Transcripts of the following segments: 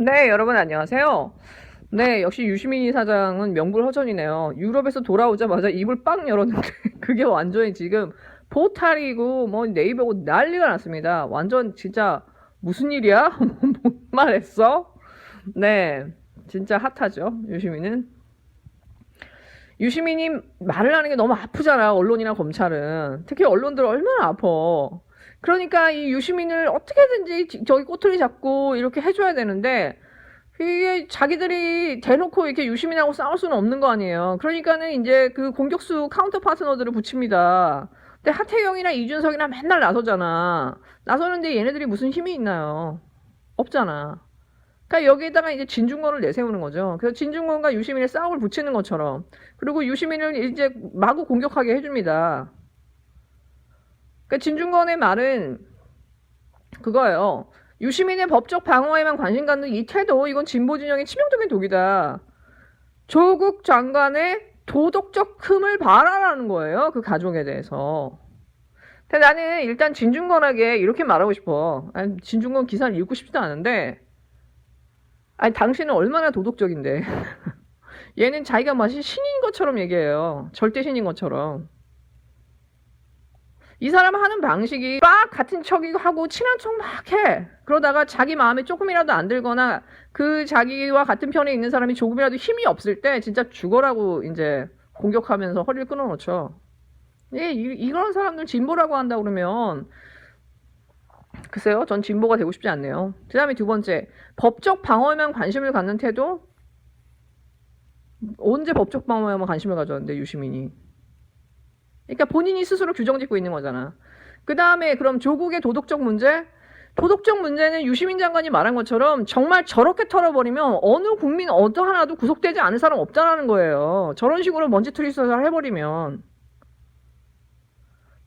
네, 여러분 안녕하세요. 네, 역시 유시민이 사장은 명불허전이네요. 유럽에서 돌아오자마자 입을 빵 열었는데 그게 완전히 지금 포탈이고 뭐 네이버고 난리가 났습니다. 완전 진짜 무슨 일이야? 뭔 말했어? 네, 진짜 핫하죠. 유시민은. 유시민이 말을 하는 게 너무 아프잖아. 언론이나 검찰은. 특히 언론들 얼마나 아파. 그러니까 이 유시민을 어떻게든지 지- 저기 꼬투리 잡고 이렇게 해줘야 되는데 이게 자기들이 대놓고 이렇게 유시민하고 싸울 수는 없는 거 아니에요. 그러니까는 이제 그 공격수 카운터 파트너들을 붙입니다. 근데 하태경이나 이준석이나 맨날 나서잖아. 나서는데 얘네들이 무슨 힘이 있나요? 없잖아. 그러니까 여기에다가 이제 진중권을 내세우는 거죠. 그래서 진중권과 유시민의 싸움을 붙이는 것처럼. 그리고 유시민을 이제 마구 공격하게 해줍니다. 그러니까 진중권의 말은 그거예요. 유시민의 법적 방어에만 관심 갖는 이 태도, 이건 진보 진영의 치명적인 독이다. 조국 장관의 도덕적 흠을 봐라라는 거예요. 그 가족에 대해서. 근데 나는 일단 진중권에게 이렇게 말하고 싶어. 아니, 진중권 기사를 읽고 싶지도 않은데, 아니, 당신은 얼마나 도덕적인데. 얘는 자기가 마치 신인 것처럼 얘기해요. 절대 신인 것처럼. 이 사람 하는 방식이 막 같은 척하고 친한 척 막 해. 그러다가 자기 마음에 조금이라도 안 들거나 그 자기와 같은 편에 있는 사람이 조금이라도 힘이 없을 때 진짜 죽어라고 이제 공격하면서 허리를 끊어놓죠. 예, 이, 이런 사람들 진보라고 한다 그러면 글쎄요, 전 진보가 되고 싶지 않네요. 그 다음에 두 번째, 법적 방어에만 관심을 갖는 태도? 언제 법적 방어에만 관심을 가졌는데, 유시민이. 그러니까 본인이 스스로 규정 짓고 있는 거잖아. 그 다음에 그럼 조국의 도덕적 문제? 도덕적 문제는 유시민 장관이 말한 것처럼 정말 저렇게 털어버리면 어느 국민 어디 하나도 구속되지 않은 사람 없다라는 거예요. 저런 식으로 먼지 트리스를 해버리면.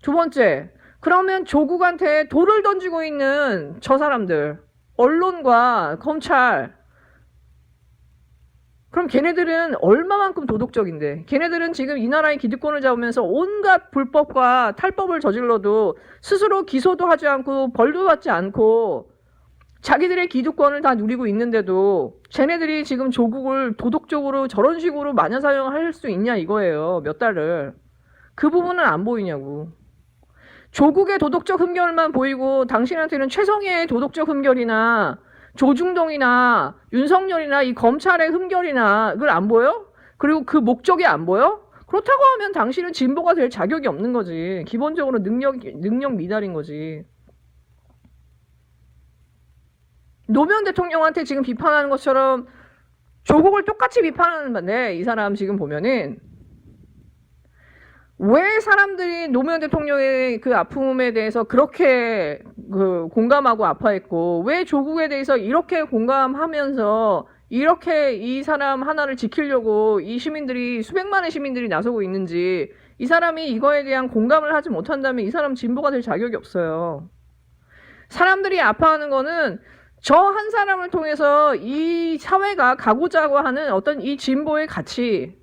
두 번째, 그러면 조국한테 돌을 던지고 있는 저 사람들, 언론과 검찰, 그럼 걔네들은 얼마만큼 도덕적인데? 걔네들은 지금 이 나라의 기득권을 잡으면서 온갖 불법과 탈법을 저질러도 스스로 기소도 하지 않고 벌도 받지 않고 자기들의 기득권을 다 누리고 있는데도 쟤네들이 지금 조국을 도덕적으로 저런 식으로 마녀 사용할 수 있냐 이거예요 몇 달을. 그 부분은 안 보이냐고. 조국의 도덕적 흠결만 보이고 당신한테는 최성희의 도덕적 흠결이나 조중동이나 윤석열이나 이 검찰의 흠결이나 그걸 안 보여? 그리고 그 목적이 안 보여? 그렇다고 하면 당신은 진보가 될 자격이 없는 거지. 기본적으로 능력 능력 미달인 거지. 노무현 대통령한테 지금 비판하는 것처럼 조국을 똑같이 비판하는데 이 사람 지금 보면은 왜 사람들이 노무현 대통령의 그 아픔에 대해서 그렇게 그 공감하고 아파했고 왜 조국에 대해서 이렇게 공감하면서 이렇게 이 사람 하나를 지키려고 이 시민들이 수백만의 시민들이 나서고 있는지 이 사람이 이거에 대한 공감을 하지 못한다면 이 사람 진보가 될 자격이 없어요. 사람들이 아파하는 거는 저 한 사람을 통해서 이 사회가 가고자 하는 어떤 이 진보의 가치,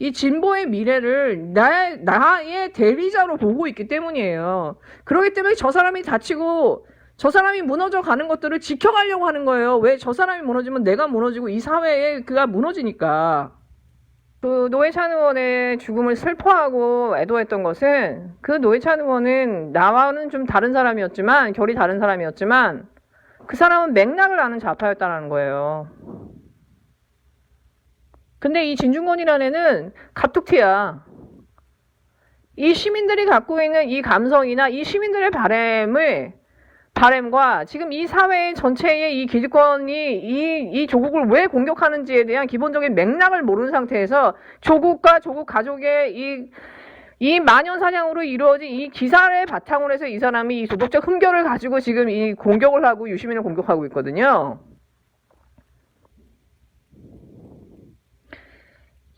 이 진보의 미래를 나, 나의 대리자로 보고 있기 때문이에요. 그렇기 때문에 저 사람이 다치고 저 사람이 무너져 가는 것들을 지켜가려고 하는 거예요. 왜 저 사람이 무너지면 내가 무너지고 이 사회에 그가 무너지니까. 그 노회찬 의원의 죽음을 슬퍼하고 애도했던 것은 그 노회찬 의원은 나와는 좀 다른 사람이었지만 결이 다른 사람이었지만 그 사람은 맥락을 아는 좌파였다는 거예요. 근데 이 진중권이라는 애는 갑툭튀야. 이 시민들이 갖고 있는 이 감성이나 이 시민들의 바램을 바램과 지금 이 사회 전체의 이 기득권이 이, 이 조국을 왜 공격하는지에 대한 기본적인 맥락을 모르는 상태에서 조국과 조국 가족의 이, 이 만연사냥으로 이루어진 이 기사를 바탕으로 해서 이 사람이 이 도덕적 흠결을 가지고 지금 이 공격을 하고 유시민을 공격하고 있거든요.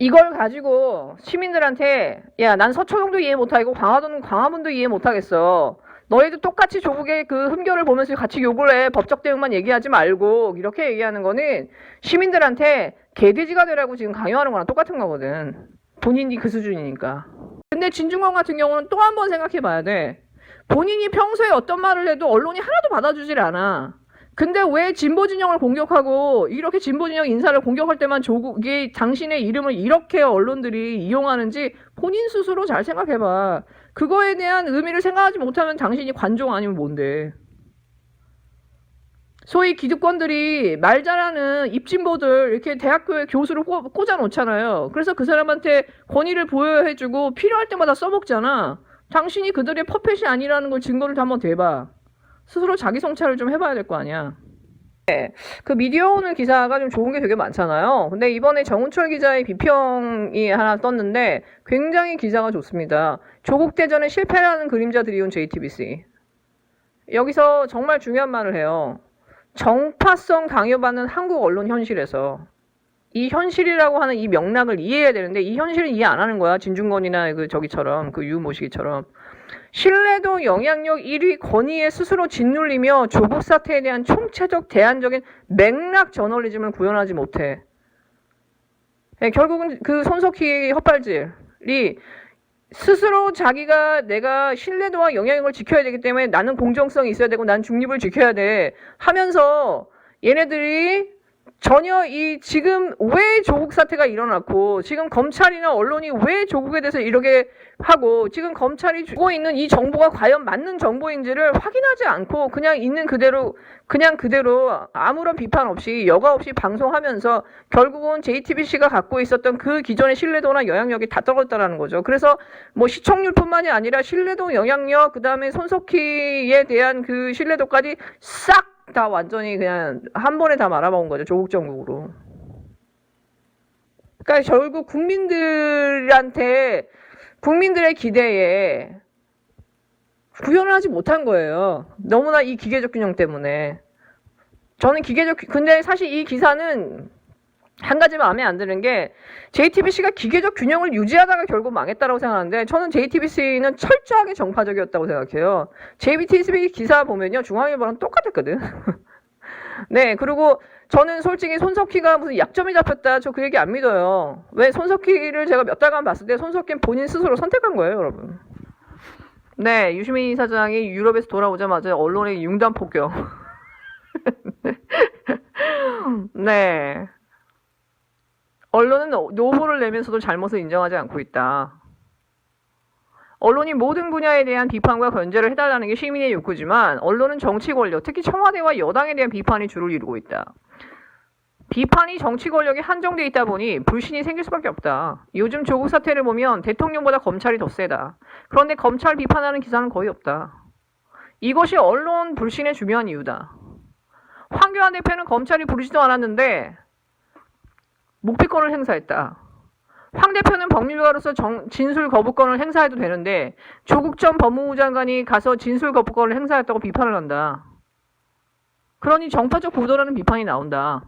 이걸 가지고 시민들한테 야 난 서초동도 이해 못하고 광화도는 광화문도 이해 못하겠어. 너희도 똑같이 조국의 그 흠결을 보면서 같이 욕을 해. 법적 대응만 얘기하지 말고 이렇게 얘기하는 거는 시민들한테 개돼지가 되라고 지금 강요하는 거랑 똑같은 거거든. 본인이 그 수준이니까. 근데 진중권 같은 경우는 또 한 번 생각해 봐야 돼. 본인이 평소에 어떤 말을 해도 언론이 하나도 받아주질 않아. 근데 왜 진보 진영을 공격하고 이렇게 진보 진영 인사를 공격할 때만 조국이 당신의 이름을 이렇게 언론들이 이용하는지 본인 스스로 잘 생각해봐. 그거에 대한 의미를 생각하지 못하면 당신이 관종 아니면 뭔데? 소위 기득권들이 말 잘하는 입진보들 이렇게 대학교에 교수를 꽂- 꽂아놓잖아요. 그래서 그 사람한테 권위를 부여해주고 필요할 때마다 써먹잖아. 당신이 그들의 퍼펫이 아니라는 걸 증거를 한번 대봐. 스스로 자기 성찰을 좀 해봐야 될 거 아니야. 네, 그 미디어 오늘 기사가 좀 좋은 게 되게 많잖아요. 근데 이번에 정운철 기자의 비평이 하나 떴는데 굉장히 기사가 좋습니다. 조국 대전의 실패라는 그림자들이 온 JTBC. 여기서 정말 중요한 말을 해요. 정파성 강요받는 한국 언론 현실에서 이 현실이라고 하는 이 맥락을 이해해야 되는데 이 현실을 이해 안 하는 거야. 진중권이나 그 저기처럼 그 유모시기처럼. 신뢰도 영향력 1위 권위에 스스로 짓눌리며 조국 사태에 대한 총체적 대안적인 맥락 저널리즘을 구현하지 못해. 예, 결국은 그 손석희 헛발질이 스스로 자기가 내가 신뢰도와 영향력을 지켜야 되기 때문에 나는 공정성이 있어야 되고 난 중립을 지켜야 돼 하면서 얘네들이 전혀 이 지금 왜 조국 사태가 일어났고 지금 검찰이나 언론이 왜 조국에 대해서 이렇게 하고 지금 검찰이 주고 있는 이 정보가 과연 맞는 정보인지를 확인하지 않고 그냥 있는 그대로 그냥 그대로 아무런 비판 없이 여과 없이 방송하면서 결국은 JTBC가 갖고 있었던 그 기존의 신뢰도나 영향력이 다 떨어졌다라는 거죠. 그래서 뭐 시청률뿐만이 아니라 신뢰도, 영향력, 그 다음에 손석희에 대한 그 신뢰도까지 싹다 완전히 그냥 한 번에 다 말아먹은 거죠. 조국 정국으로. 그러니까 결국 국민들한테 국민들의 기대에 구현을 하지 못한 거예요. 너무나 이 기계적 균형 때문에. 저는 기계적, 근데 사실 이 기사는 한 가지 마음에 안 드는 게 JTBC가 기계적 균형을 유지하다가 결국 망했다고 생각하는데 저는 JTBC는 철저하게 정파적이었다고 생각해요. JTBC 기사 보면요. 중앙일보랑 똑같았거든. 네, 그리고 저는 솔직히 손석희가 무슨 약점이 잡혔다. 저 그 얘기 안 믿어요. 왜 손석희를 제가 몇 달간 봤을 때 손석희는 본인 스스로 선택한 거예요, 여러분. 네, 유시민 사장이 유럽에서 돌아오자마자 언론의 융단 폭격. 네. 언론은 노보를 내면서도 잘못을 인정하지 않고 있다. 언론이 모든 분야에 대한 비판과 견제를 해달라는 게 시민의 욕구지만 언론은 정치 권력, 특히 청와대와 여당에 대한 비판이 주를 이루고 있다. 비판이 정치 권력에 한정돼 있다 보니 불신이 생길 수밖에 없다. 요즘 조국 사태를 보면 대통령보다 검찰이 더 세다. 그런데 검찰 비판하는 기사는 거의 없다. 이것이 언론 불신의 중요한 이유다. 황교안 대표는 검찰이 부르지도 않았는데 묵비권을 행사했다. 황 대표는 법률가로서 정- 진술 거부권을 행사해도 되는데 조국 전 법무부 장관이 가서 진술 거부권을 행사했다고 비판을 한다. 그러니 정파적 보도라는 비판이 나온다.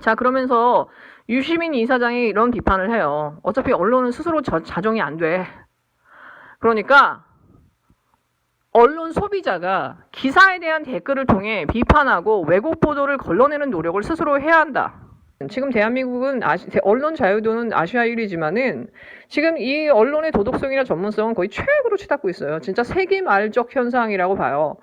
자 그러면서 유시민 이사장이 이런 비판을 해요. 어차피 언론은 스스로 자, 자정이 안 돼. 그러니까 언론 소비자가 기사에 대한 댓글을 통해 비판하고 왜곡 보도를 걸러내는 노력을 스스로 해야 한다. 지금 대한민국은 아시, 대- 언론 자유도는 아시아 1위지만은 지금 이 언론의 도덕성이나 전문성은 거의 최악으로 치닫고 있어요. 진짜 세계 말적 현상이라고 봐요.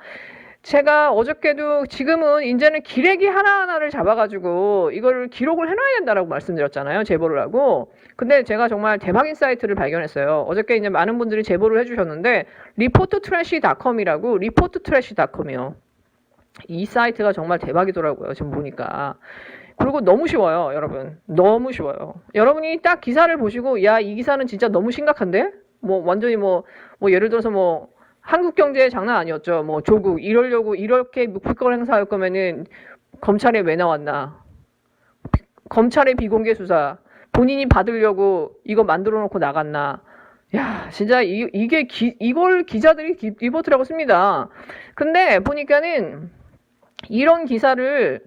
제가 어저께도 지금은 이제는 기레기 하나하나를 잡아가지고 이걸 기록을 해놔야 된다라고 말씀드렸잖아요. 제보를 하고. 근데 제가 정말 대박 인 사이트를 발견했어요. 어저께 이제 많은 분들이 제보를 해주셨는데 리포트 트래시 닷컴이라고 리포트 트래시 닷컴이요. 이 사이트가 정말 대박이더라고요. 지금 보니까. 그리고 너무 쉬워요, 여러분. 너무 쉬워요. 여러분이 딱 기사를 보시고, 야, 이 기사는 진짜 너무 심각한데? 뭐, 완전히 뭐, 뭐, 예를 들어서 뭐, 한국 경제 장난 아니었죠. 뭐, 조국, 이러려고, 이렇게 묵비권 행사할 거면은, 검찰에 왜 나왔나? 비- 검찰의 비공개 수사, 본인이 받으려고 이거 만들어 놓고 나갔나? 야, 진짜 이, 이게 기, 이걸 기자들이 기- 리포트라고 씁니다. 근데 보니까는 이런 기사를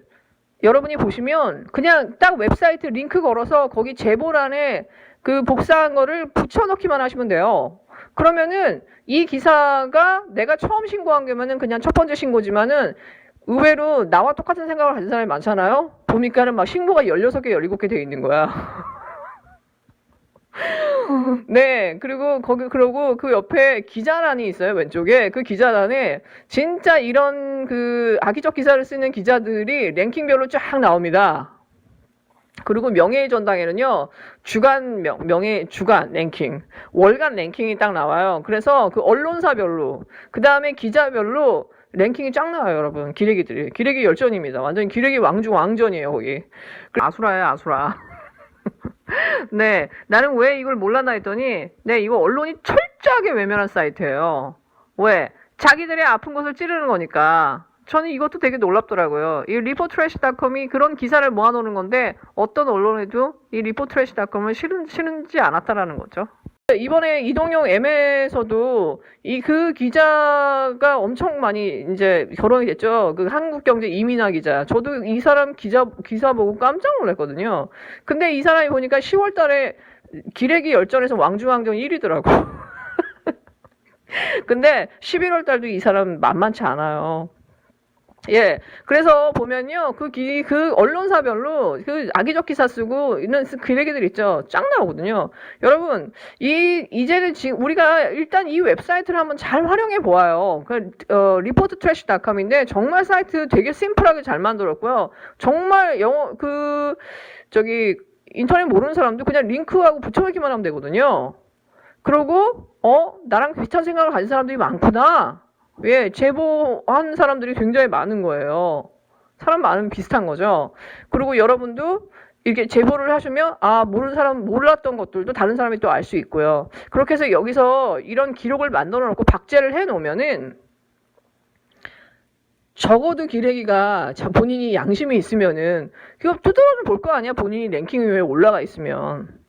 여러분이 보시면 그냥 딱 웹사이트 링크 걸어서 거기 제보란에 그 복사한 거를 붙여넣기만 하시면 돼요. 그러면은 이 기사가 내가 처음 신고한 거면은 그냥 첫 번째 신고지만은 의외로 나와 똑같은 생각을 가진 사람이 많잖아요. 보니까는 막 신고가 16개, 17개 돼 있는 거야. 네, 그리고 거기 그러고 그 옆에 기자란이 있어요 왼쪽에 그 기자란에 진짜 이런 그 악의적 기사를 쓰는 기자들이 랭킹별로 쫙 나옵니다. 그리고 명예의 전당에는요 주간 명, 명예 주간 랭킹, 월간 랭킹이 딱 나와요. 그래서 그 언론사별로 그 다음에 기자별로 랭킹이 쫙 나와요, 여러분. 기레기들이 기레기 열전입니다. 완전 기레기 왕중 왕전이에요 거기. 아수라예요, 아수라. 네, 나는 왜 이걸 몰랐나 했더니, 네, 이거 언론이 철저하게 외면한 사이트예요. 왜? 자기들의 아픈 것을 찌르는 거니까. 저는 이것도 되게 놀랍더라고요. 이 리포트래시닷컴이 그런 기사를 모아놓는 건데 어떤 언론에도 이 리포트래시닷컴을 실은, 실은지 않았다라는 거죠. 이번에 이동용 M에서도 이 그 기자가 엄청 많이 이제 결혼이 됐죠. 그 한국경제 이민아 기자. 저도 이 사람 기자 기사 보고 깜짝 놀랐거든요. 근데 이 사람이 보니까 10월 달에 기레기 열전에서 왕중왕전 1위더라고. 근데 11월 달도 이 사람 만만치 않아요. 예. 그래서 보면요. 그 기, 그 언론사별로 그 악의적 기사 쓰고 있는 기레기들 있죠. 짱 나오거든요. 여러분, 이, 이제는 지금 우리가 일단 이 웹사이트를 한번 잘 활용해 보아요. 그, 어, 리포트트래시닷컴인데 정말 사이트 되게 심플하게 잘 만들었고요. 정말 영어, 그, 저기, 인터넷 모르는 사람도 그냥 링크하고 붙여넣기만 하면 되거든요. 그러고, 어, 나랑 비슷한 생각을 가진 사람들이 많구나. 예, 제보한 사람들이 굉장히 많은 거예요. 사람 많으면 비슷한 거죠. 그리고 여러분도 이렇게 제보를 하시면 아 모르는 사람 몰랐던 것들도 다른 사람이 또 알 수 있고요. 그렇게 해서 여기서 이런 기록을 만들어 놓고 박제를 해 놓으면은 적어도 기레기가 자 본인이 양심이 있으면은 그거 두드러를 볼거 아니야 본인이 랭킹 위에 올라가 있으면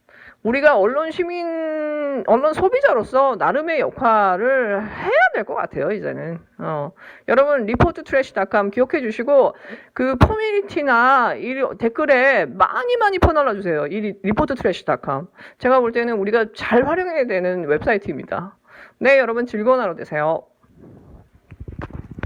우리가 언론 시민, 언론 소비자로서 나름의 역할을 해야 될 것 같아요, 이제는. 어. 여러분, 리포트 트래시닷컴 기억해 주시고, 그 커뮤니티나 이 댓글에 많이 많이 퍼날라 주세요. 이 리포트 트래시닷컴. 제가 볼 때는 우리가 잘 활용해야 되는 웹사이트입니다. 네, 여러분 즐거운 하루 되세요.